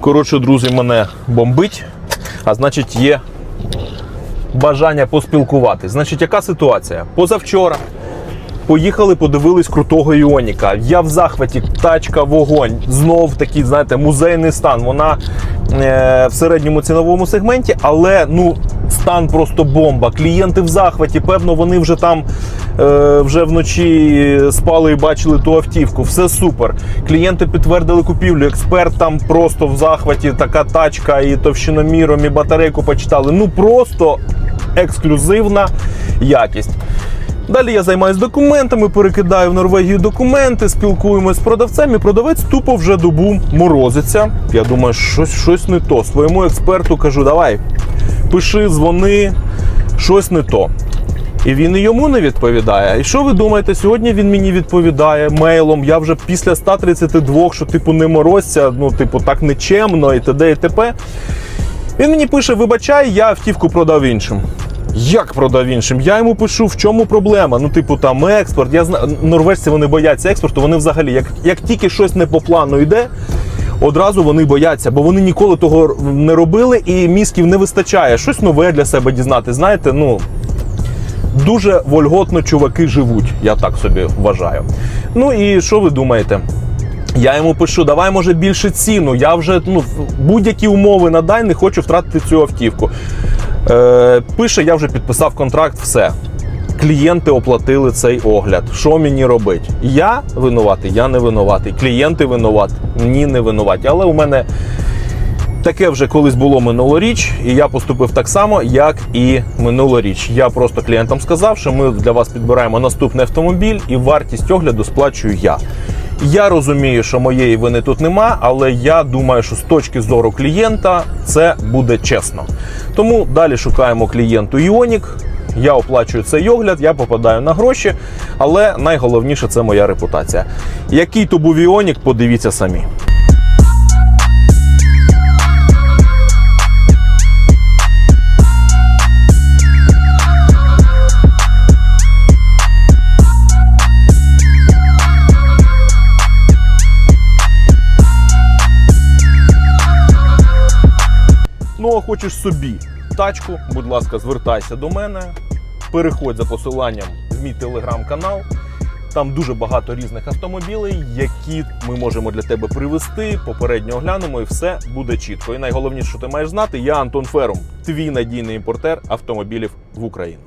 Коротше, друзі, мене бомбить, а значить, є бажання поспілкувати. Значить, яка ситуація? Позавчора поїхали, подивились крутого Іоніка. Я в захваті, тачка, вогонь. Знов такий, знаєте, музейний стан. Вона е, в середньому ціновому сегменті, але ну. Стан просто бомба. Клієнти в захваті. Певно, вони вже там е, вже вночі спали і бачили ту автівку. Все супер. Клієнти підтвердили купівлю. Експерт там просто в захваті. Така тачка, і товщиноміром, і батарейку почитали. Ну просто ексклюзивна якість. Далі я займаюся документами, перекидаю в Норвегію документи, спілкуємось з продавцем, і продавець тупо вже добу морозиться. Я думаю, щось, щось не то. Своєму експерту кажу, давай, пиши, дзвони, щось не то. І він і йому не відповідає. І що ви думаєте? Сьогодні він мені відповідає мейлом. Я вже після 132, що типу не морозься, ну типу так нечемно і т.д. і т.п. Він мені пише: вибачай, я автівку продав іншим. Як продав іншим? Я йому пишу, в чому проблема. Ну, типу, там експорт. Я знаю, норвежці вони бояться експорту. Вони взагалі, як, як тільки щось не по плану йде, одразу вони бояться, бо вони ніколи того не робили і мізків не вистачає. Щось нове для себе дізнати. Знаєте, ну дуже вольготно чуваки живуть, я так собі вважаю. Ну і що ви думаєте? Я йому пишу, давай може більше ціну. Я вже ну, будь-які умови надай, не хочу втратити цю автівку. Е, пише, я вже підписав контракт, все. Клієнти оплатили цей огляд. Що мені робить? Я винуватий, я не винуватий. Клієнти винуваті, ні, не винуваті. Але у мене таке вже колись було минулоріч, і я поступив так само, як і минулоріч. Я просто клієнтам сказав, що ми для вас підбираємо наступний автомобіль, і вартість огляду сплачую я. Я розумію, що моєї вини тут нема, але я думаю, що з точки зору клієнта це буде чесно. Тому далі шукаємо клієнту Іонік. Я оплачую цей огляд, я попадаю на гроші, але найголовніше це моя репутація. Який то був Іонік, подивіться самі. Ну, хочеш собі тачку, будь ласка, звертайся до мене, переходь за посиланням в мій телеграм-канал. Там дуже багато різних автомобілей, які ми можемо для тебе привезти, попередньо оглянемо, і все буде чітко. І найголовніше, що ти маєш знати, я Антон Ферум, твій надійний імпортер автомобілів в Україну.